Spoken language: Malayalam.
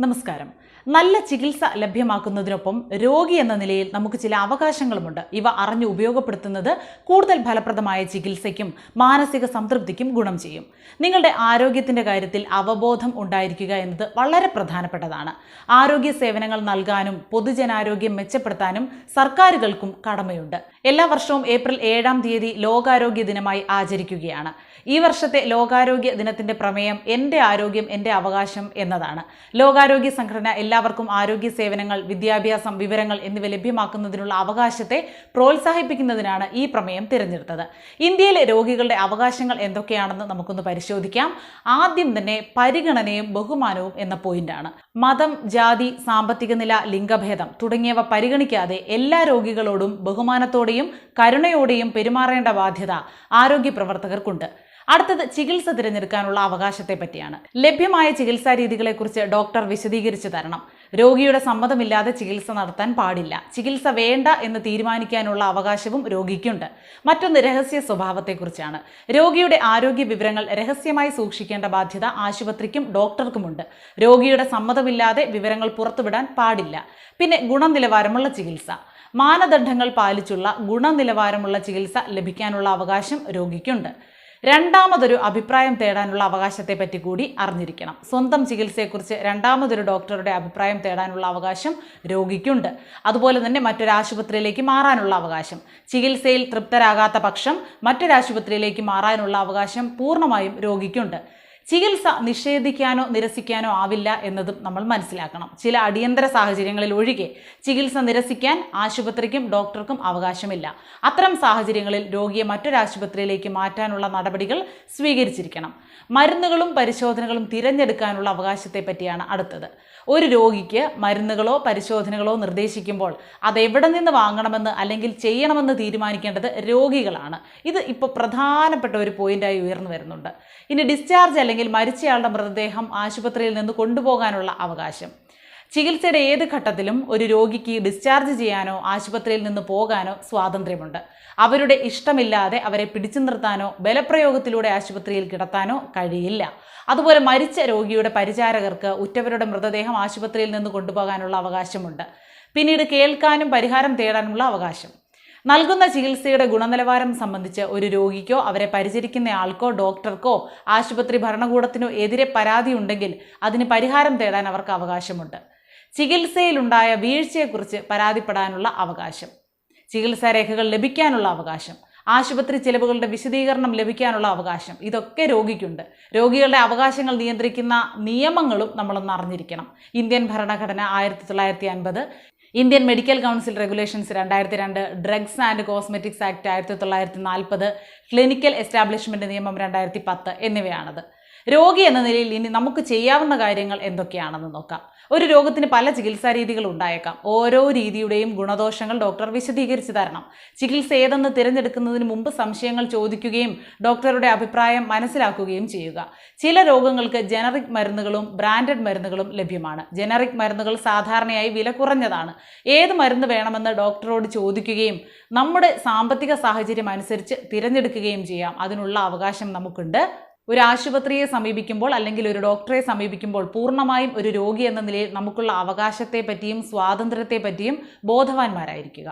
നമസ്കാരം. നല്ല ചികിത്സ ലഭ്യമാക്കുന്നതിനൊപ്പം രോഗി എന്ന നിലയിൽ നമുക്ക് ചില അവകാശങ്ങളുമുണ്ട്. ഇവ അറിഞ്ഞ് ഉപയോഗപ്പെടുത്തുന്നത് കൂടുതൽ ഫലപ്രദമായ ചികിത്സയ്ക്കും മാനസിക സംതൃപ്തിക്കും ഗുണം ചെയ്യും. നിങ്ങളുടെ ആരോഗ്യത്തിന്റെ കാര്യത്തിൽ അവബോധം ഉണ്ടായിരിക്കുക എന്നത് വളരെ പ്രധാനപ്പെട്ടതാണ്. ആരോഗ്യ സേവനങ്ങൾ നൽകാനും പൊതുജനാരോഗ്യം മെച്ചപ്പെടുത്താനും സർക്കാരുകൾക്കും കടമയുണ്ട്. എല്ലാ വർഷവും ഏപ്രിൽ ഏഴാം തീയതി ലോകാരോഗ്യ ദിനമായി ആചരിക്കുകയാണ്. ഈ വർഷത്തെ ലോകാരോഗ്യ ദിനത്തിന്റെ പ്രമേയം എന്റെ ആരോഗ്യം എന്റെ അവകാശം എന്നതാണ്. ലോകാരോഗ്യ സംഘടന എല്ലാവർക്കും ആരോഗ്യ സേവനങ്ങൾ വിദ്യാഭ്യാസം വിവരങ്ങൾ എന്നിവ ലഭ്യമാക്കുന്നതിനുള്ള അവകാശത്തെ പ്രോത്സാഹിപ്പിക്കുന്നതിനാണ് ഈ പ്രമേയം തിരഞ്ഞെടുത്തത്. ഇന്ത്യയിലെ രോഗികളുടെ അവകാശങ്ങൾ എന്തൊക്കെയാണെന്ന് നമുക്കൊന്ന് പരിശോധിക്കാം. ആദ്യം തന്നെ പരിഗണനയും ബഹുമാനവും എന്ന പോയിന്റാണ് മതം ജാതി സാമ്പത്തിക നില ലിംഗഭേദം തുടങ്ങിയവ പരിഗണിക്കാതെ എല്ലാ രോഗികളോടും ബഹുമാനത്തോടെയും കരുണയോടെയും പെരുമാറേണ്ട ബാധ്യത ആരോഗ്യ പ്രവർത്തകർക്കുണ്ട്. അടുത്തത് ചികിത്സ തിരഞ്ഞെടുക്കാനുള്ള അവകാശത്തെ പറ്റിയാണ് ലഭ്യമായ ചികിത്സാ രീതികളെക്കുറിച്ച് ഡോക്ടർ വിശദീകരിച്ചു തരണം. രോഗിയുടെ സമ്മതമില്ലാതെ ചികിത്സ നടത്താൻ പാടില്ല. ചികിത്സ വേണ്ട എന്ന് തീരുമാനിക്കാനുള്ള അവകാശവും രോഗിക്കുണ്ട്. മറ്റൊന്ന് രഹസ്യ സ്വഭാവത്തെക്കുറിച്ചാണ്. രോഗിയുടെ ആരോഗ്യ വിവരങ്ങൾ രഹസ്യമായി സൂക്ഷിക്കേണ്ട ബാധ്യത ആശുപത്രിക്കും ഡോക്ടർക്കുമുണ്ട്. രോഗിയുടെ സമ്മതമില്ലാതെ വിവരങ്ങൾ പുറത്തുവിടാൻ പാടില്ല. പിന്നെ ഗുണനിലവാരമുള്ള ചികിത്സ. മാനദണ്ഡങ്ങൾ പാലിച്ചുള്ള ഗുണനിലവാരമുള്ള ചികിത്സ ലഭിക്കാനുള്ള അവകാശം രോഗിക്കുണ്ട്. രണ്ടാമതൊരു അഭിപ്രായം തേടാനുള്ള അവകാശത്തെ പറ്റി കൂടി അറിഞ്ഞിരിക്കണം. സ്വന്തം ചികിത്സയെക്കുറിച്ച് രണ്ടാമതൊരു ഡോക്ടറുടെ അഭിപ്രായം തേടാനുള്ള അവകാശം രോഗിക്കുണ്ട്. അതുപോലെ തന്നെ മറ്റൊരു ആശുപത്രിയിലേക്ക് മാറാനുള്ള അവകാശം. ചികിത്സയിൽ തൃപ്തരാകാത്ത പക്ഷം മറ്റൊരാശുപത്രിയിലേക്ക് മാറാനുള്ള അവകാശം പൂർണമായും രോഗിക്കുണ്ട്. ചികിത്സ നിഷേധിക്കാനോ നിരസിക്കാനോ ആവില്ല എന്നതും നമ്മൾ മനസ്സിലാക്കണം. ചില അടിയന്തര സാഹചര്യങ്ങളിൽ ഒഴികെ ചികിത്സ നിരസിക്കാൻ ആശുപത്രിക്കും ഡോക്ടർക്കും അവകാശമില്ല. അത്തരം സാഹചര്യങ്ങളിൽ രോഗിയെ മറ്റൊരാശുപത്രിയിലേക്ക് മാറ്റാനുള്ള നടപടികൾ സ്വീകരിച്ചിരിക്കണം. മരുന്നുകളും പരിശോധനകളും തിരഞ്ഞെടുക്കാനുള്ള അവകാശത്തെ പറ്റിയാണ് അടുത്തത്. ഒരു രോഗിക്ക് മരുന്നുകളോ പരിശോധനകളോ നിർദ്ദേശിക്കുമ്പോൾ അതെവിടെ നിന്ന് വാങ്ങണമെന്ന് അല്ലെങ്കിൽ ചെയ്യണമെന്ന് തീരുമാനിക്കേണ്ടത് രോഗികളാണ്. ഇത് ഇപ്പോൾ പ്രധാനപ്പെട്ട ഒരു പോയിന്റായി ഉയർന്നു വരുന്നുണ്ട്. ഇനി ഡിസ്ചാർജ് അല്ലെങ്കിൽ മരിച്ചയാളുടെ മൃതദേഹം ആശുപത്രിയിൽ നിന്ന് കൊണ്ടുപോകാനുള്ള അവകാശം. ചികിത്സയുടെ ഏത് ഘട്ടത്തിലും ഒരു രോഗിക്ക് ഡിസ്ചാർജ് ചെയ്യാനോ ആശുപത്രിയിൽ നിന്ന് പോകാനോ സ്വാതന്ത്ര്യമുണ്ട്. അവരുടെ ഇഷ്ടമില്ലാതെ അവരെ പിടിച്ചു നിർത്താനോ ബലപ്രയോഗത്തിലൂടെ ആശുപത്രിയിൽ കിടത്താനോ കഴിയില്ല. അതുപോലെ മരിച്ച രോഗിയുടെ പരിചാരകർക്ക് ഉറ്റവരുടെ മൃതദേഹം ആശുപത്രിയിൽ നിന്ന് കൊണ്ടുപോകാനുള്ള അവകാശമുണ്ട്. പിന്നീട് കേൾക്കാനും പരിഹാരം തേടാനുമുള്ള അവകാശം. നൽകുന്ന ചികിത്സയുടെ ഗുണനിലവാരം സംബന്ധിച്ച് ഒരു രോഗിക്കോ അവരെ പരിചരിക്കുന്ന ആൾക്കോ ഡോക്ടർക്കോ ആശുപത്രി ഭരണകൂടത്തിനോ എതിരെ പരാതി ഉണ്ടെങ്കിൽ അതിന് പരിഹാരം തേടാൻ അവർക്ക് അവകാശമുണ്ട്. ചികിത്സയിലുണ്ടായ വീഴ്ചയെക്കുറിച്ച് പരാതിപ്പെടാനുള്ള അവകാശം. ചികിത്സാ രേഖകൾ ലഭിക്കാനുള്ള അവകാശം. ആശുപത്രി ചിലവുകളുടെ വിശദീകരണം ലഭിക്കാനുള്ള അവകാശം. ഇതൊക്കെ രോഗിക്കുണ്ട്. രോഗികളുടെ അവകാശങ്ങൾ നിയന്ത്രിക്കുന്ന നിയമങ്ങളും നമ്മളൊന്ന് അറിഞ്ഞിരിക്കണം. ഇന്ത്യൻ ഭരണഘടന ആയിരത്തി തൊള്ളായിരത്തി അൻപത് ഇന്ത്യൻ മെഡിക്കൽ കൗൺസിൽ റെഗുലേഷൻസ് രണ്ടായിരത്തി രണ്ട് ഡ്രഗ്സ് ആൻഡ് കോസ്മെറ്റിക്സ് ആക്ട് ആയിരത്തി തൊള്ളായിരത്തി നാൽപ്പത് ക്ലിനിക്കൽ എസ്റ്റാബ്ലിഷ്മെന്റ് നിയമം രണ്ടായിരത്തി പത്ത് എന്നിവയാണത്. രോഗി എന്ന നിലയിൽ ഇനി നമുക്ക് ചെയ്യാവുന്ന കാര്യങ്ങൾ എന്തൊക്കെയാണെന്ന് നോക്കാം. ഒരു രോഗത്തിന് പല ചികിത്സാ രീതികൾ ഉണ്ടായേക്കാം. ഓരോ രീതിയുടെയും ഗുണദോഷങ്ങൾ ഡോക്ടർ വിശദീകരിച്ചു തരണം. ചികിത്സ ഏതെന്ന് തിരഞ്ഞെടുക്കുന്നതിന് മുമ്പ് സംശയങ്ങൾ ചോദിക്കുകയും ഡോക്ടറുടെ അഭിപ്രായം മനസ്സിലാക്കുകയും ചെയ്യുക. ചില രോഗങ്ങൾക്ക് ജനറിക് മരുന്നുകളും ബ്രാൻഡഡ് മരുന്നുകളും ലഭ്യമാണ്. ജനറിക് മരുന്നുകൾ സാധാരണയായി വില കുറഞ്ഞതാണ്. ഏത് മരുന്ന് വേണമെന്ന് ഡോക്ടറോട് ചോദിക്കുകയും നമ്മുടെ സാമ്പത്തിക സാഹചര്യം അനുസരിച്ച് തിരഞ്ഞെടുക്കുകയും ചെയ്യാം. അതിനുള്ള അവകാശം നമുക്കുണ്ട്. ഒരു ആശുപത്രിയെ സമീപിക്കുമ്പോൾ അല്ലെങ്കിൽ ഒരു ഡോക്ടറെ സമീപിക്കുമ്പോൾ പൂർണമായും ഒരു രോഗി എന്ന നിലയിൽ നമുക്കുള്ള അവകാശത്തെ പറ്റിയും സ്വാതന്ത്ര്യത്തെ പറ്റിയും ബോധവാന്മാരായിരിക്കുക.